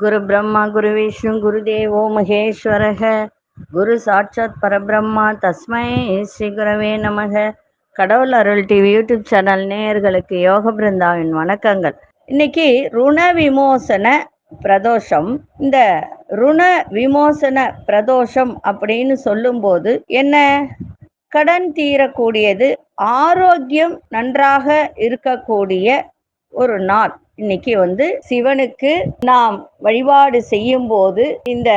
குரு பிரம்மா குரு விஷ்ணு குரு தேவோ மகேஸ்வரக. குரு சாட்சாத் பரபிரம்மா தஸ்மை ஸ்ரீ குரவே நமக. கடவுள் அருள் டிவி யூடியூப் சேனல் நேயர்களுக்கு யோக பிருந்தாவின் வணக்கங்கள். இன்னைக்கு ருண விமோசன பிரதோஷம். இந்த ருண விமோசன பிரதோஷம் அப்படின்னு சொல்லும்போது என்ன? கடன் தீரக்கூடியது ஆரோக்கியம் நன்றாக இருக்கக்கூடிய ஒரு நாள். இன்னைக்கு வந்து சிவனுக்கு நாம் வழிபாடு செய்யும் போது இந்த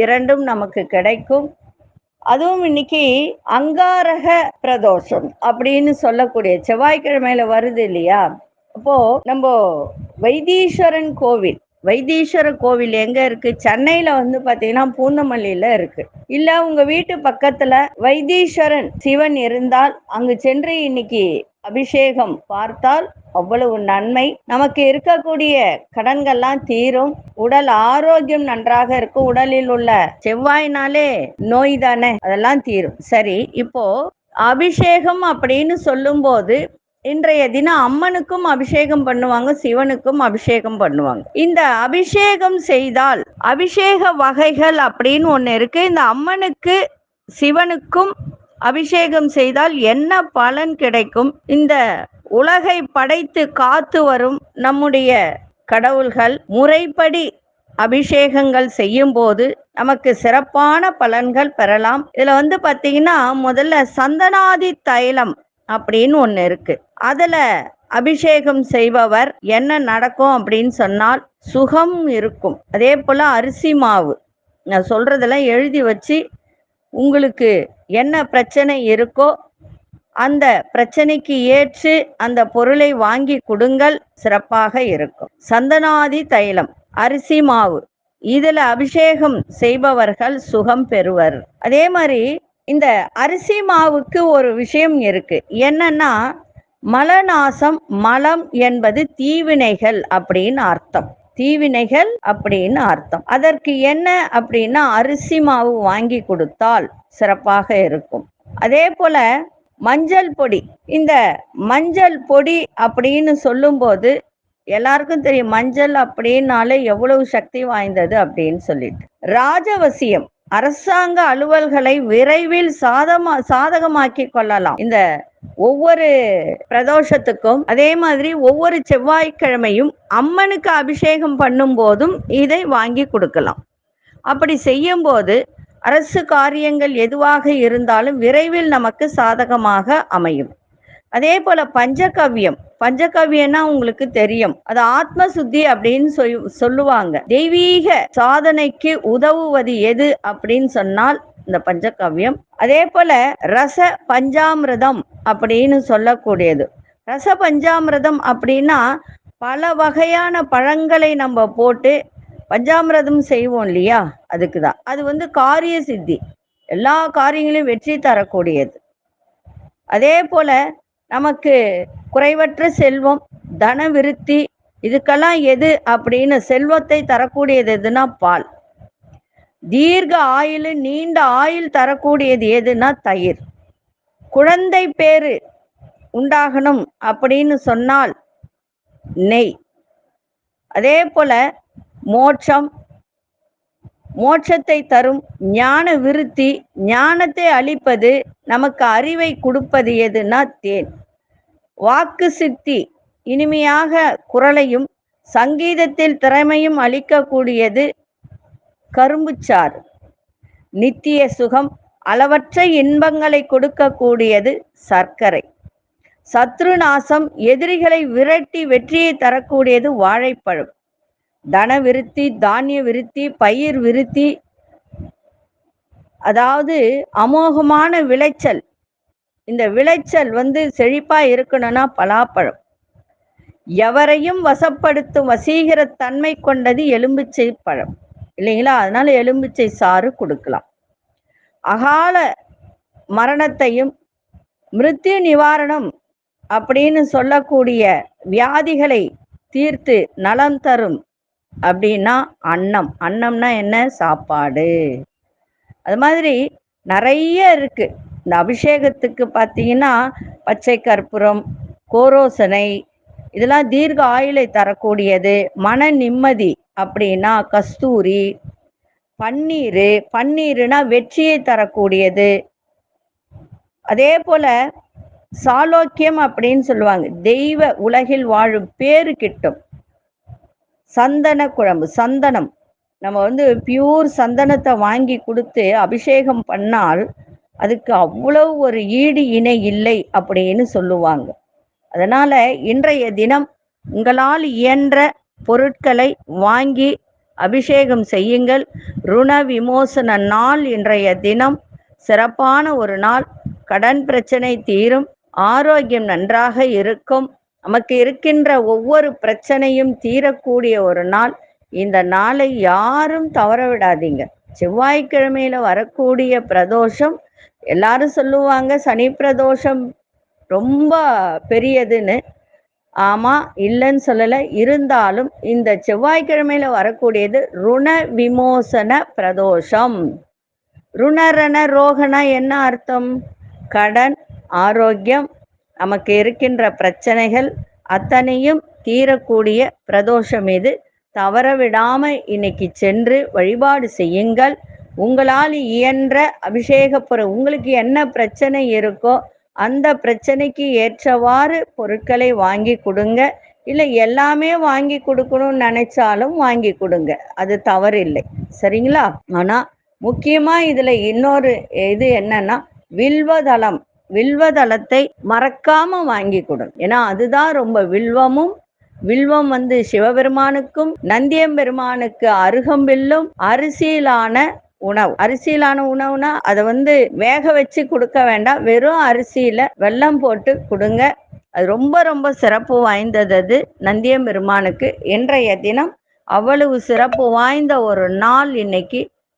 இரண்டும் நமக்கு கிடைக்கும். அதுவும் இன்னைக்கு அங்காரக பிரதோஷம் அப்படின்னு சொல்லக்கூடிய செவ்வாய்க்கிழமையில வருது இல்லையா? அப்போ நம்ம வைத்தீஸ்வரன் கோவில் வைத்தீஸ்வர கோவில் எங்க இருக்கு? சென்னையில வந்து பாத்தீங்கன்னா பூந்தமல்லியில இருக்கு. இல்ல உங்க வீட்டு பக்கத்துல வைத்தீஸ்வரன் சிவன் இருந்தால் அங்கு சென்று இன்னைக்கு அபிஷேகம் பார்த்தால் அவ்வளவு நன்மை. நமக்கு இருக்கக்கூடிய கடன்கள்லாம் தீரும். உடல் ஆரோக்கியம் நன்றாக இருக்கும் உடலில் உள்ள செவ்வாய்னாலே நோய் தானே அதெல்லாம் தீரும். சரி இப்போ அபிஷேகம் அப்படின்னு சொல்லும்போது இன்றைய தினம் அம்மனுக்கும் அபிஷேகம் பண்ணுவாங்க சிவனுக்கும் அபிஷேகம் பண்ணுவாங்க. இந்த அபிஷேகம் செய்தால் அபிஷேக வகைகள் அப்படின்னு ஒன்று இருக்கு. இந்த அம்மனுக்கு சிவனுக்கும் அபிஷேகம் செய்தால் என்ன பலன் கிடைக்கும்? இந்த உலகை படைத்து காத்து வரும் நம்முடைய கடவுள்கள் முறைப்படி அபிஷேகங்கள் செய்யும் போது நமக்கு சிறப்பான பலன்கள் பெறலாம். இதுல வந்து பாத்தீங்கன்னா முதல்ல சந்தனாதி தைலம் அப்படின்னு ஒன்று இருக்கு. அதுல அபிஷேகம் செய்பவர் என்ன நடக்கும் அப்படின்னு சொன்னால் சுகம் இருக்கும். அதே போல அரிசி மாவு. நான் சொல்றதெல்லாம் எழுதி வச்சு உங்களுக்கு என்ன பிரச்சனை இருக்கோ அந்த பிரச்சனைக்கு ஏற்று அந்த பொருளை வாங்கி கொடுங்கள் சிறப்பாக இருக்கும். சந்தனாதி தைலம் அரிசி மாவு இதுல அபிஷேகம் செய்பவர்கள் சுகம் பெறுவர். அதே மாதிரி இந்த அரிசி மாவுக்கு ஒரு விஷயம் இருக்கு. என்னன்னா மலநாசம் மலம் என்பது தீவினைகள் அப்படின்னு அர்த்தம். தீவினைகள் அப்படின்னு அர்த்தம். அதற்கு என்ன அப்படின்னா அரிசி மாவு வாங்கி கொடுத்தால் சிறப்பாக இருக்கும். அதே போல மஞ்சள் பொடி. இந்த மஞ்சள் பொடி அப்படின்னு சொல்லும்போது எல்லாருக்கும் தெரியும் மஞ்சள் அப்படின்னாலே எவ்வளவு சக்தி வாய்ந்தது அப்படின்னு சொல்லிட்டு. ராஜவசியம் அரசாங்க அலுவல்களை விரைவில் சாதமா சாதகமாக்கி கொள்ளலாம். இந்த ஒவ்வொரு பிரதோஷத்துக்கும் அதே மாதிரி ஒவ்வொரு செவ்வாய்க்கிழமையும் அம்மனுக்கு அபிஷேகம் பண்ணும் போதும் இதை வாங்கி கொடுக்கலாம். அப்படி செய்யும் போது அரசு காரியங்கள் எதுவாக இருந்தாலும் விரைவில் நமக்கு சாதகமாக அமையும். அதே போல பஞ்சகவ்யம். பஞ்சகவ்யம்னா உங்களுக்கு தெரியும். அது ஆத்ம சுத்தி அப்படின்னு சொல் சொல்லுவாங்க. தெய்வீக சாதனைக்கு உதவுவது எது அப்படின்னு சொன்னால் இந்த பஞ்சகவ்யம். அதே போல ரச பஞ்சாமிரதம் அப்படின்னு சொல்லக்கூடியது. ரச பஞ்சாமிரதம் அப்படின்னா பல வகையான பழங்களை நம்ம போட்டு பஞ்சாமிரதம் செய்வோம் இல்லையா? அதுக்கு தான் அது வந்து காரிய சித்தி. எல்லா காரியங்களையும் வெற்றி தரக்கூடியது. அதே போல நமக்கு குறைவற்ற செல்வம் தன விருத்தி இதுக்கெல்லாம் எது அப்படின்னு செல்வத்தை தரக்கூடியது எதுனா பால். தீர்க்க ஆயுள் நீண்ட ஆயுள் தரக்கூடியது எதுனா தயிர். குழந்தை பேரு உண்டாகணும் அப்படின்னு சொன்னால் நெய். அதே போல மோட்சம் மோட்சத்தை தரும் ஞான விருத்தி ஞானத்தை அளிப்பது நமக்கு அறிவை கொடுப்பது எதுனா தேன். வாக்கு சித்தி இனிமையாக குரலையும் சங்கீதத்தில் திறமையும் அளிக்கக்கூடியது கரும்புச்சாறு. நித்திய சுகம் அளவற்ற இன்பங்களை கொடுக்கக்கூடியது சர்க்கரை. சத்ருநாசம் எதிரிகளை விரட்டி வெற்றியை தரக்கூடியது வாழைப்பழம். தன விருத்தி தானிய விருத்தி பயிர் விருத்தி அதாவது அமோகமான விளைச்சல். இந்த விளைச்சல் வந்து செழிப்பா இருக்கணும்னா பலாப்பழம். எவரையும் வசப்படுத்தும் வசீகர தன்மை கொண்டது எலும்பிச்சை பழம். இல்லைங்களா? அதனால எலும்பிச்சை சாறு கொடுக்கலாம். அகால மரணத்தையும் மிருத்யு நிவாரணம் அப்படின்னு சொல்லக்கூடிய வியாதிகளை தீர்த்து நலம் தரும் அப்படின்னா அன்னம். அன்னம்னா என்ன? சாப்பாடு. அது மாதிரி நிறைய இருக்கு. இந்த அபிஷேகத்துக்கு பார்த்தீங்கன்னா பச்சை கற்பூரம் கோரோசனை இதெல்லாம் தீர்க்க ஆயுளை தரக்கூடியது. மன நிம்மதி அப்படின்னா கஸ்தூரி பன்னீர். பன்னீர்னா வெற்றியை தரக்கூடியது. அதே போல சாலோக்கியம் அப்படின்னு சொல்லுவாங்க. தெய்வ உலகில் வாழும் பேரு கிட்டும். சந்தன குழம்பு சந்தனம். நம்ம வந்து பியூர் சந்தனத்தை வாங்கி கொடுத்து அபிஷேகம் பண்ணால் அதுக்கு அவ்வளவு ஒரு ஈடு இணை இல்லை அப்படின்னு சொல்லுவாங்க. அதனால இன்றைய தினம் உங்களால் இயன்ற பொருட்களை வாங்கி அபிஷேகம் செய்யுங்கள். ருண விமோசன நாள் இன்றைய தினம். சிறப்பான ஒரு நாள். கடன் பிரச்சனை தீரும். ஆரோக்கியம் நன்றாக இருக்கும். நமக்கு இருக்கின்ற ஒவ்வொரு பிரச்சனையும் தீரக்கூடிய ஒரு நாள். இந்த நாளை யாரும் தவற விடாதீங்க. செவ்வாய்க்கிழமையில வரக்கூடிய பிரதோஷம் எல்லாரும் சொல்லுவாங்க சனி பிரதோஷம் ரொம்ப பெரியதுன்னு. ஆமா இல்லைன்னு சொல்லலை. இருந்தாலும் இந்த செவ்வாய்க்கிழமையில வரக்கூடியது ருண விமோசன பிரதோஷம். ருணரண ரோகனா என்ன அர்த்தம்? கடன் ஆரோக்கியம் நமக்கு இருக்கின்ற பிரச்சனைகள் அத்தனையும் தீரக்கூடிய பிரதோஷம் இது. தவறவிடாம இன்னைக்கு சென்று வழிபாடு செய்யுங்கள். உங்களால் இயன்ற அபிஷேக பொருள் உங்களுக்கு என்ன பிரச்சனை இருக்கோ அந்த பிரச்சனைக்கு ஏற்றவாறு பொருட்களை வாங்கி கொடுங்க. இல்லை எல்லாமே வாங்கி கொடுக்கணும்னு நினைச்சாலும் வாங்கி கொடுங்க. அது தவறில்லை. சரிங்களா? ஆனால் முக்கியமாக இதில் இன்னொரு இது என்னன்னா வில்வதளம். வில்வதளத்தை மறக்காம வாங்கி கொடுங்க ஏன்னா அதுதான் ரொம்ப வில்வமும் வில்வம் வந்து சிவபெருமானுக்கும் நந்தியம்பெருமானுக்கு அருகம்பில்லும் அரிசியிலான உணவு. அரிசியிலான உணவுனா அதை வந்து வேக வச்சு கொடுக்க வேண்டாம். வெறும் அரிசியில வெல்லம் போட்டு கொடுங்க. அது ரொம்ப ரொம்ப சிறப்பு வாய்ந்தது அது நந்தியம்பெருமானுக்கு. இன்றைய தினம் அவ்வளவு சிறப்பு வாய்ந்த ஒரு நாள் இன்னைக்கு